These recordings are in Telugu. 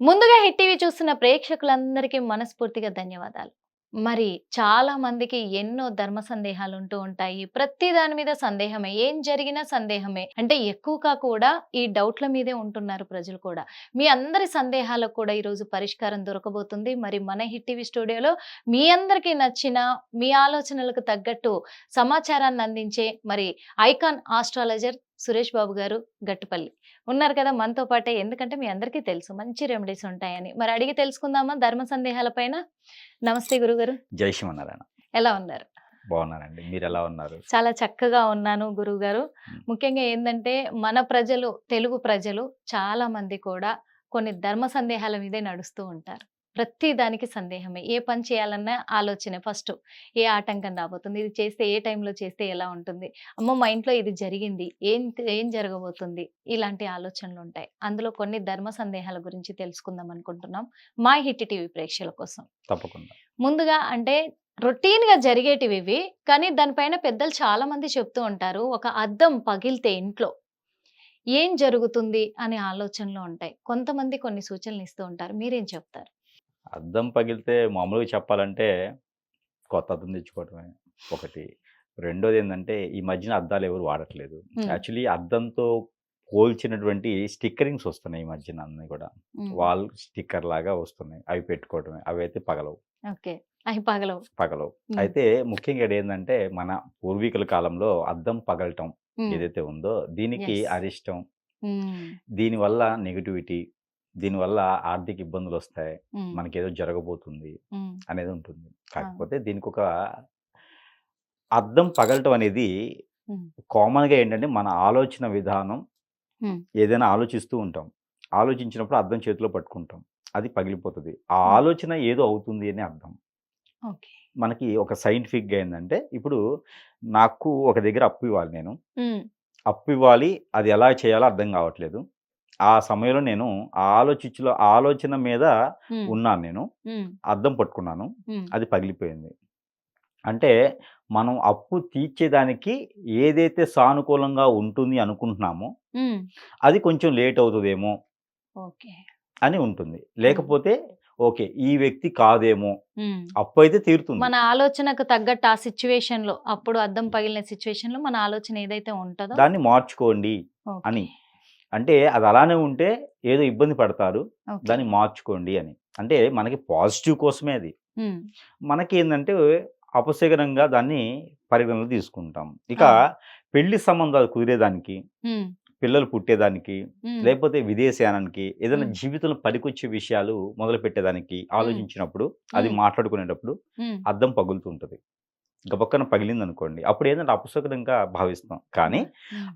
ముందుగా హిట్ టీవీ చూస్తున్న ప్రేక్షకులందరికీ మనస్ఫూర్తిగా ధన్యవాదాలు. మరి చాలా మందికి ఎన్నో ధర్మ సందేహాలు ఉంటూ ఉంటాయి. ప్రతి దాని మీద సందేహమే ఏం జరిగినా సందేహమే. అంటే ఎక్కువగా కూడా ఈ డౌట్ల మీదే ఉంటున్నారు ప్రజలు కూడా. మీ అందరి సందేహాలకు కూడా ఈరోజు పరిష్కారం దొరకబోతుంది. మరి మన హిట్ టీవీ స్టూడియోలో మీ అందరికీ నచ్చిన మీ ఆలోచనలకు తగ్గట్టు సమాచారాన్ని అందించే మరి ఐకాన్ ఆస్ట్రాలజర్ సురేష్ బాబు గారు గట్టుపల్లి. ఉన్నారు కదా మనతో పాటే ఎందుకంటే మీ అందరికీ తెలుసు మంచి రెమెడీస్ ఉంటాయని. మరి అడిగి తెలుసుకుందామా ధర్మ సందేహాల పైన? నమస్తే గురుగారు. జై శ్రీమన్నారాయణ. ఎలా ఉన్నారు? బాగున్నానండి. మీరు ఎలా ఉన్నారు? చాలా చక్కగా ఉన్నాను గురువు గారు. ముఖ్యంగా ఏంటంటే మన ప్రజలు తెలుగు ప్రజలు చాలా మంది కూడా కొన్ని ధర్మ సందేహాల మీదే నడుస్తూ ఉంటారు. ప్రతి దానికి సందేహమే. ఏ పని చేయాలన్నా ఆలోచనే ఫస్ట్. ఏ ఆటంకం రాబోతుంది? ఇది చేస్తే ఏ టైంలో చేస్తే ఎలా ఉంటుంది? అమ్మ మా ఇంట్లో ఇది జరిగింది. ఏం ఏం జరగబోతుంది? ఇలాంటి ఆలోచనలు ఉంటాయి అందులో కొన్ని ధర్మ సందేహాల గురించి తెలుసుకుందాం అనుకుంటున్నాం. మా హిట్ టీవీ ప్రేక్షకుల కోసం. తప్పకుండా. ముందుగా అంటే రొటీన్గా జరిగేటివి ఇవి కానీ దానిపైన పెద్దలు చాలా మంది చెప్తూ ఉంటారు ఒక అద్దం పగిలితే ఇంట్లో ఏం జరుగుతుంది అనే ఆలోచనలు ఉంటాయి. కొంతమంది కొన్ని సూచనలు ఇస్తూ ఉంటారు. మీరేం చెప్తారు? అద్దం పగిలితే మామూలుగా చెప్పాలంటే కొత్త అద్దం తెచ్చుకోవటమే ఒకటి. రెండోది ఏంటంటే ఈ మధ్యన అద్దాలు ఎవరు వాడట్లేదు. యాక్చువల్లీ అద్దంతో పోల్చినటువంటి స్టిక్కరింగ్స్ వస్తున్నాయి ఈ మధ్యన అన్ని కూడా. వాల్ స్టిక్కర్ లాగా వస్తున్నాయి. అవి పెట్టుకోవటమే. అవి అయితే పగలవు. ఓకే. అవి పగలవు. పగలవు. అయితే ముఖ్యంగా ఏంటంటే మన పూర్వీకుల కాలంలో అద్దం పగలటం ఏదైతే ఉందో దీనికి. అరిష్టం. దీనివల్ల నెగిటివిటీ దీనివల్ల ఆర్థిక ఇబ్బందులు వస్తాయి. మనకేదో జరగబోతుంది అనేది ఉంటుంది. కాకపోతే దీనికి ఒక అర్థం పగలటం అనేది. కామన్గా ఏంటంటే మన ఆలోచన విధానం. ఏదైనా ఆలోచిస్తూ ఉంటాం. ఆలోచించినప్పుడు అర్థం చేతిలో పట్టుకుంటాం. అది పగిలిపోతుంది. ఆ. ఆలోచన ఏదో అవుతుంది అని అర్థం. మనకి ఒక సైంటిఫిక్గా ఏంటంటే ఇప్పుడు నాకు ఒక దగ్గర అప్పు ఇవ్వాలి నేను. అప్పు ఇవ్వాలి. అది ఎలా చేయాలో అర్థం కావట్లేదు. ఆ సమయంలో నేను ఆ ఆలోచించులో ఆలోచన మీద ఉన్నాను నేను. అద్దం పట్టుకున్నాను. అది పగిలిపోయింది. అంటే మనం అప్పు తీర్చేదానికి ఏదైతే సానుకూలంగా ఉంటుంది అనుకుంటున్నామో అది కొంచెం లేట్ అవుతుందేమో ఓకే. అని ఉంటుంది. లేకపోతే ఓకే ఈ వ్యక్తి కాదేమో. అప్పు అయితే తీరుతుంది. మన ఆలోచనకు తగ్గట్టు ఆ సిచ్యువేషన్లో అప్పుడు అద్దం పగిలిన సిచ్యువేషన్లో మన ఆలోచన ఏదైతే ఉంటుందో దాన్ని మార్చుకోండి. అని. అంటే అది అలానే ఉంటే ఏదో ఇబ్బంది పడతారు. దాన్ని మార్చుకోండి అని. అంటే మనకి పాజిటివ్ కోసమే అది. మనకి ఏంటంటే అపశకరంగా దాన్ని పరిగణలో తీసుకుంటాం. ఇక. పెళ్ళి సంబంధాలు కుదిరేదానికి పిల్లలు పుట్టేదానికి లేకపోతే విదేశయానానికి ఏదైనా. జీవితంలో పనికొచ్చే విషయాలు మొదలు పెట్టేదానికి ఆలోచించినప్పుడు అది. మాట్లాడుకునేటప్పుడు అద్దం పగులుతుంటది. గబక్కన పగిలింది అనుకోండి అప్పుడు ఏంటంటే అపశకరంగా భావిస్తాం. కానీ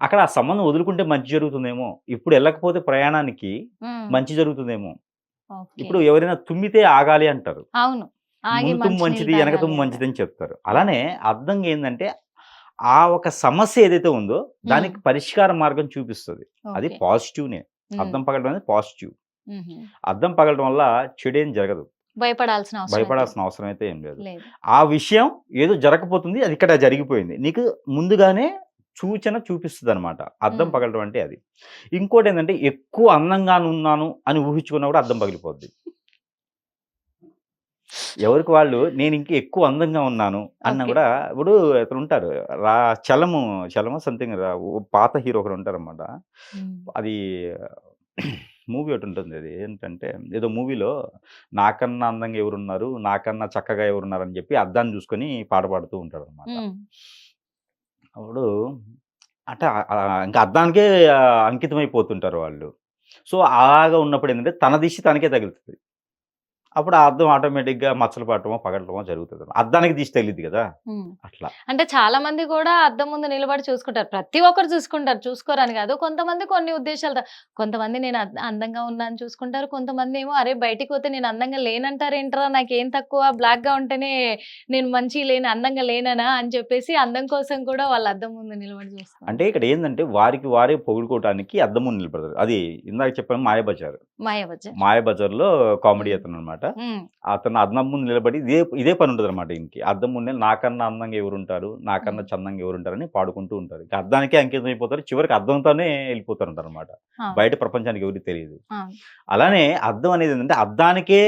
అక్కడ ఆ సంబంధం వదులుకుంటే మంచి జరుగుతుందేమో ఇప్పుడు వెళ్ళకపోతే ప్రయాణానికి మంచి జరుగుతుందేమో. ఇప్పుడు ఎవరైనా తుమ్మితే ఆగాలి అంటారు. అవును. తుమ్ము మంచిది వెనక తుమ్ము మంచిది అని చెప్తారు. అలానే అర్థం ఏంటంటే ఆ ఒక సమస్య ఏదైతే ఉందో దానికి పరిష్కార మార్గం చూపిస్తుంది. అది. పాజిటివ్నే. అర్థం పగలడం అనేది పాజిటివ్. అర్థం పగలడం వల్ల చెడేం జరగదు. భయపడాల్సిన అవసరం భయపడాల్సిన అవసరం అయితే ఏం లేదు. ఆ విషయం ఏదో జరగపోతుంది అది ఇక్కడ జరిగిపోయింది. నీకు ముందుగానే సూచన చూపిస్తుంది అనమాట అద్దం మ్మ్. పగలడం అంటే అది. ఇంకోటి ఏంటంటే ఎక్కువ అందంగా ఉన్నాను అని ఊహించుకున్నా కూడా అద్దం పగిలిపోద్ది. ఎవరికి వాళ్ళు నేను ఇంక ఎక్కువ అందంగా ఉన్నాను అన్న. కూడా ఇప్పుడు అతను ఉంటారు రా చలము చలము సంథింగ్ పాత హీరో ఒకరు ఉంటారు అనమాట ఉమ్, అది మూవీ ఒకటి ఉంటుంది. అది ఏంటంటే ఏదో మూవీలో నాకన్నా అందంగా ఎవరున్నారు నాకన్నా చక్కగా ఎవరున్నారు అని చెప్పి అద్దాన్ని చూసుకొని పాట పాడుతూ ఉంటాడు అనమాట అప్పుడు అంటే ఇంకా అద్దానికే ఆ, అంకితమైపోతుంటారు వాళ్ళు. సో అలాగా ఉన్నప్పుడు ఏంటంటే తన దిశ తనకే తగులుతుంది. అప్పుడు ఆ అద్దం ఆటోమేటిక్గా మచ్చలు పడటమో పగలటమో జరుగుతుంది. అద్దానికి దిశ తగిలిద్ది కదా. అట్లా. అంటే చాలా మంది కూడా అద్దం ముందు నిలబడి చూసుకుంటారు. ప్రతి ఒక్కరు చూసుకుంటారు. చూసుకోరని కాదు. కొంతమంది కొన్ని ఉద్దేశాలు కొంతమంది నేను అద్- అందంగా ఉన్నాను చూసుకుంటారు. కొంతమంది ఏమో అరే బయటికి పోతే నేను అందంగా లేనంటారేంట్రా నాకేం తక్కువ? బ్లాక్గా ఉంటేనే నేను మంచి లేని అందంగా లేననా? అని చెప్పేసి అందం కోసం కూడా వాళ్ళు అద్దం ముందు నిలబడి చూస్తారు. అంటే ఇక్కడ ఏంటంటే వారికి వారే పొగుడుకోవడానికి అద్దం ముందు నిలబడతారు. అది ఇందాక చెప్పాను మాయబజార్. మాయవచ్చ మాయబజార్లో కామెడీ అతను అనమాట ఉమ్, అతను అద్దం ముందు నిలబడి ఇదే ఇదే పని ఉంటుంది అనమాట ఇంకి అద్దం ముందే నాకన్నా అందంగా ఎవరు ఉంటారు నాకన్నా. చందంగా ఎవరు ఉంటారని పాడుకుంటూ ఉంటారు. ఇక అద్దానికే అంకితం అయిపోతారు. చివరికి అద్దంతోనే వెళ్ళిపోతారు అనమాట బయట ప్రపంచానికి ఎవరికి తెలియదు. అలానే అద్దం అనేది ఏంటంటే అద్దానికే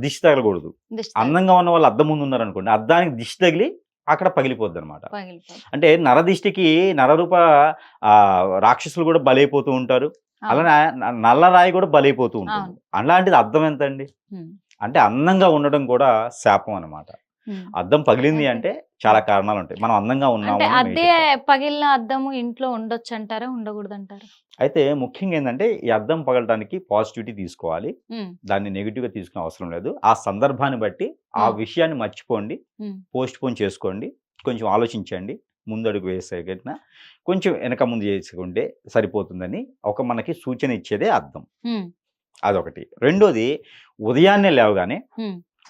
దిష్టి తగలకూడదు. అందంగా ఉన్న వాళ్ళు అద్దం ముందు ఉన్నారనుకోండి అద్దానికి దిష్టి తగిలి అక్కడ పగిలిపోద్ది అనమాట. అంటే నరదిష్టికి నరరూప ఆ, రాక్షసులు కూడా బలైపోతూ ఉంటారు అలానే న- నల్లరాయి కూడా బలైపోతూ ఉంటుంది. అలాంటిది అద్దం ఎంత అండి ఉమ్, అంటే అందంగా ఉండడం కూడా శాపం అన్నమాట ఉమ్. అద్దం పగిలింది అంటే చాలా కారణాలు ఉంటాయి మనం అందంగా ఉన్నాము అదే పగిలిన అద్దము ఇంట్లో ఉండొచ్చు అంటారా ఉండకూడదు అంటారా అయితే ముఖ్యంగా ఏంటంటే ఈ అద్దం పగలడానికి పాజిటివిటీ తీసుకోవాలి. దాన్ని నెగిటివ్గా తీసుకునే అవసరం లేదు. ఆ సందర్భాన్ని బట్టి ఆ. విషయాన్ని మర్చిపోండి. పోస్ట్ పోన్ చేసుకోండి. కొంచెం ఆలోచించండి. ముందడుగు వేసేగిన కొంచెం వెనక ముందు చేసుకుంటే సరిపోతుందని ఒక మనకి సూచన ఇచ్చేదే అర్థం అదొకటి. రెండోది ఉదయాన్నే లేవగానే.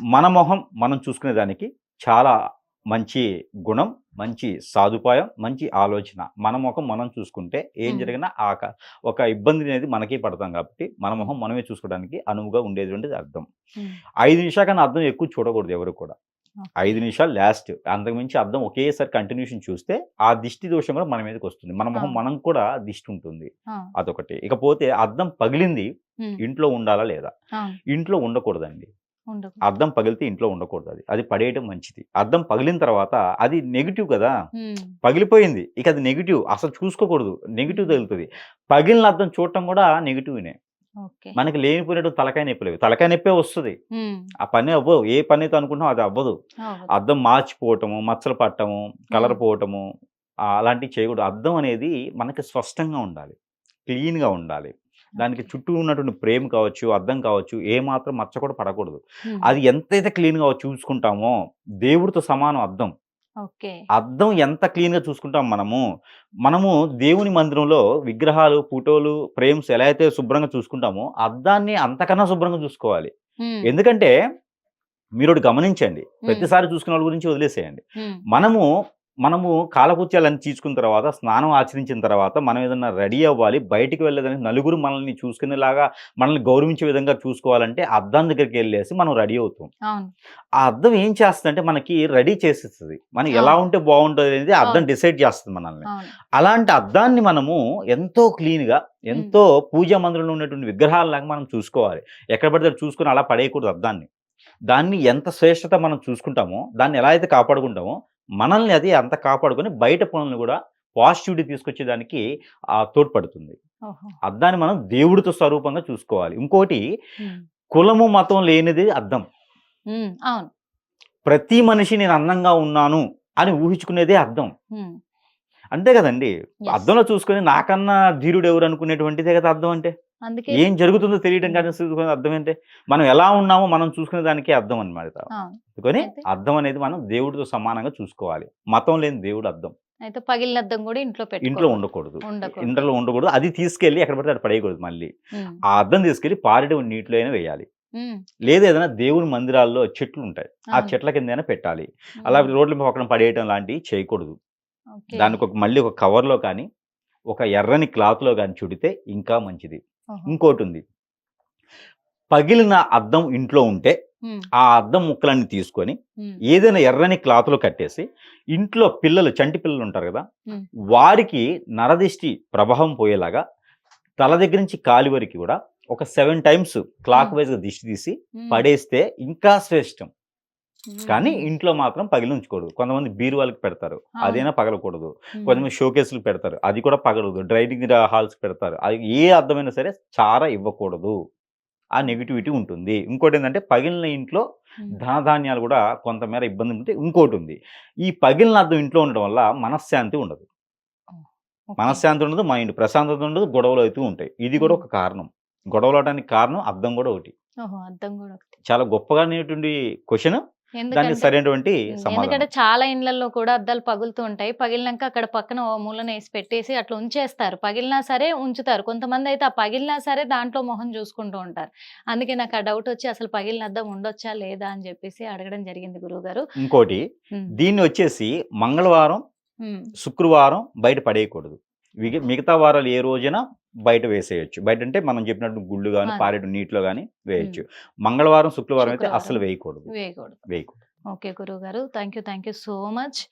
మన మొహం మనం చూసుకునే దానికి చాలా మంచి గుణం మంచి సదుపాయం మంచి ఆలోచన. మన ముఖం మనం చూసుకుంటే ఏం. జరిగినా ఆ ఒక ఇబ్బంది అనేది మనకే పడతాం కాబట్టి మన మొహం మనమే చూసుకోవడానికి అనువుగా ఉండేది అర్థం. ఐదు నిమిషాల కన్నా అర్థం ఎక్కువ చూడకూడదు ఎవరు కూడా. ఐదు నిమిషాలు లాస్ట్ అంతకుమించి అర్థం ఒకేసారి కంటిన్యూషన్ చూస్తే ఆ దిష్టి దోషం కూడా మన మీదకి వస్తుంది. మన మొహం. మనం కూడా దిష్టి ఉంటుంది. అదొకటి. ఇకపోతే అద్దం పగిలింది ఇంట్లో ఉండాలా లేదా? ఇంట్లో ఉండకూడదండి. అద్దం పగిలితే ఇంట్లో ఉండకూడదు అది. అది పడేయడం మంచిది. అద్దం పగిలిన తర్వాత అది నెగిటివ్ కదా. పగిలిపోయింది. ఇక అది నెగిటివ్. అసలు చూసుకోకూడదు. నెగిటివ్ తగులుతుంది. పగిలిన అద్దం చూడటం కూడా నెగిటివ్నే మనకి లేనిపోయినట్టు తలకాయ నొప్పి లేవు తలకాయ నొప్పే వస్తుంది. ఆ పని అవ్వదు ఏ పని అయితే అనుకుంటున్నాం అది అవ్వదు. అద్దం మార్చిపోవటము మచ్చలు పట్టము కలర్. పోవటము అలాంటివి చేయకూడదు. అద్దం అనేది మనకి స్పష్టంగా ఉండాలి. క్లీన్గా ఉండాలి. దానికి చుట్టూ ఉన్నటువంటి ప్రేమ కావచ్చు అద్దం కావచ్చు ఏ మాత్రం మచ్చ కూడా పడకూడదు. అది ఎంతైతే క్లీన్గా చూసుకుంటామో దేవుడితో సమానం ఓకే. అద్దం ఎంత క్లీన్గా చూసుకుంటాం మనము? మనము దేవుని మందిరంలో విగ్రహాలు ఫోటోలు ఫ్రేమ్స్ ఎలా అయితే శుభ్రంగా చూసుకుంటామో అద్దాన్ని అంతకన్నా శుభ్రంగా చూసుకోవాలి. ఎందుకంటే మీరు గమనించండి. ప్రతిసారి చూసుకున్న వాళ్ళ గురించి వదిలేసేయండి. మనము మనము కాలకృత్యాలన్నీ తీసుకున్న తర్వాత స్నానం ఆచరించిన తర్వాత మనం ఏదైనా రెడీ అవ్వాలి బయటికి వెళ్ళేదానికి నలుగురు మనల్ని చూసుకునేలాగా మనల్ని గౌరవించే విధంగా చూసుకోవాలంటే అద్దం దగ్గరికి వెళ్ళేసి మనం రెడీ అవుతాం. ఆ అద్దం ఏం చేస్తుందంటే మనకి రెడీ చేసేస్తుంది. మనం ఎలా. ఉంటే బాగుంటుంది అనేది అద్దం. డిసైడ్ చేస్తుంది మనల్ని. అలాంటి అద్దాన్ని మనము ఎంతో క్లీన్గా ఎంతో పూజా మందిరంలో ఉన్నటువంటి విగ్రహాలలాగా మనం చూసుకోవాలి. ఎక్కడ పడితే చూసుకుని అలా పడేయకూడదు అద్దాన్ని. దాన్ని ఎంత శ్రేష్టత మనం చూసుకుంటామో దాన్ని ఎలా అయితే కాపాడుకుంటామో మనల్ని అది అంత కాపాడుకొని బయట పనులను కూడా పాజిటివిటీ తీసుకొచ్చేదానికి ఆ తోడ్పడుతుంది. అద్దాన్ని మనం దేవుడితో స్వరూపంగా చూసుకోవాలి. ఇంకోటి కులము మతం లేనిది అవును. ప్రతి మనిషి నేను అందంగా ఉన్నాను అని ఊహించుకునేదే అర్థం. అంతే కదండి. అద్దంలో చూసుకొని నాకన్నా ధీరుడు ఎవరు అనుకునేటువంటిదే కదా అర్థం అంటే? అందుకే ఏం జరుగుతుందో తెలియడం కానీ చూసుకునే అర్థం ఏంటి? మనం ఎలా ఉన్నామో మనం చూసుకునే దానికి అర్థం అనమాట అందుకని? అర్థం అనేది మనం దేవుడితో సమానంగా చూసుకోవాలి. మతం లేని దేవుడు అర్థం. అయితే పగిలిన అద్దం కూడా ఇంట్లో ఇంట్లో పెట్టుకో ఉండకూడదు. ఇంట్లో ఉండకూడదు. అది తీసుకెళ్ళి ఎక్కడ పడితే అక్కడ పడేయకూడదు మళ్ళీ. ఆ అద్దం తీసుకెళ్ళి పారేడు నీటిలో అయినా వేయాలి. లేదా ఏదైనా దేవుని మందిరాల్లో చెట్లు ఉంటాయి. ఆ. చెట్ల కింద పెట్టాలి. అలా రోడ్ల పక్కన పడేయటం లాంటివి చేయకూడదు. దానికి ఒక మళ్ళీ ఒక కవర్లో కానీ ఒక ఎర్రని క్లాత్లో కానీ చుడితే ఇంకా మంచిది. ఇంకోటి ఉంది పగిలిన అద్దం ఇంట్లో ఉంటే ఆ అద్దం ముక్కలన్నీ తీసుకొని ఏదైనా ఎర్రని క్లాత్లో కట్టేసి ఇంట్లో పిల్లలు చంటి పిల్లలు ఉంటారు కదా. వారికి నరదిష్టి ప్రభావం పోయేలాగా తల దగ్గర నుంచి కాలి వరకు కూడా ఒక సెవెన్ టైమ్స్ క్లాక్ Hmm. వైజ్గా దిష్టి తీసి పడేస్తే ఇంకా శ్రేష్టం. కానీ ఇంట్లో మాత్రం పగిలి ఉంచకూడదు కొంతమంది బీరువాళ్ళకి పెడతారు. అదైనా పగలకూడదు. కొంతమంది షోకేసులు పెడతారు. అది కూడా పగలదు. డ్రైనింగ్ హాల్స్ పెడతారు. అది ఏ అర్థమైనా సరే చారా ఇవ్వకూడదు. ఆ నెగిటివిటీ ఉంటుంది. ఇంకోటి ఏంటంటే పగిలిన ఇంట్లో ధనధాన్యాలు కూడా కొంతమేర ఇబ్బంది ఉంటే ఇంకోటి ఉంది. ఈ పగిలిన అర్థం ఇంట్లో ఉండడం వల్ల మనశ్శాంతి ఉండదు. మనశ్శాంతి ఉండదు మైండ్ ప్రశాంతత ఉండదు గొడవలు అవుతూ ఉంటాయి. ఇది కూడా. ఒక కారణం. గొడవలు అవడానికి కారణం అర్థం కూడా ఒకటి. అద్దం కూడా ఒకటి. చాలా గొప్పగా అనేటువంటి క్వశ్చన్ దానికి ఎందుకంటే సరైనటువంటి ఎందుకంటే చాలా ఇండ్లలో కూడా అద్దాలు పగులుతూ ఉంటాయి. పగిలినాక అక్కడ పక్కన మూలన వేసి పెట్టేసి అట్లా ఉంచేస్తారు. పగిలినా సరే ఉంచుతారు. కొంతమంది అయితే ఆ పగిలినా సరే దాంట్లో మొహం చూసుకుంటూ ఉంటారు. అందుకే నాకు ఆ డౌట్ వచ్చి అసలు పగిలిన అద్దం ఉండొచ్చా లేదా అని చెప్పేసి అడగడం జరిగింది గురువు గారు ఇంకోటి దీన్ని వచ్చేసి మంగళవారం శుక్రవారం బయట పడేయకూడదు. మిగ- మిగతా వారాలు ఏ రోజున బయట వేసేయచ్చు. బయట అంటే మనం చెప్పినట్టు గుళ్ళు కానీ. పారేడు నీటిలో కానీ వేయచ్చు. మంగళవారం శుక్రవారం అయితే. అస్సలు వేయకూడదు. వేయకూడదు. వేయకూడదు. ఓకే గురువు గారు thank you thank you so much.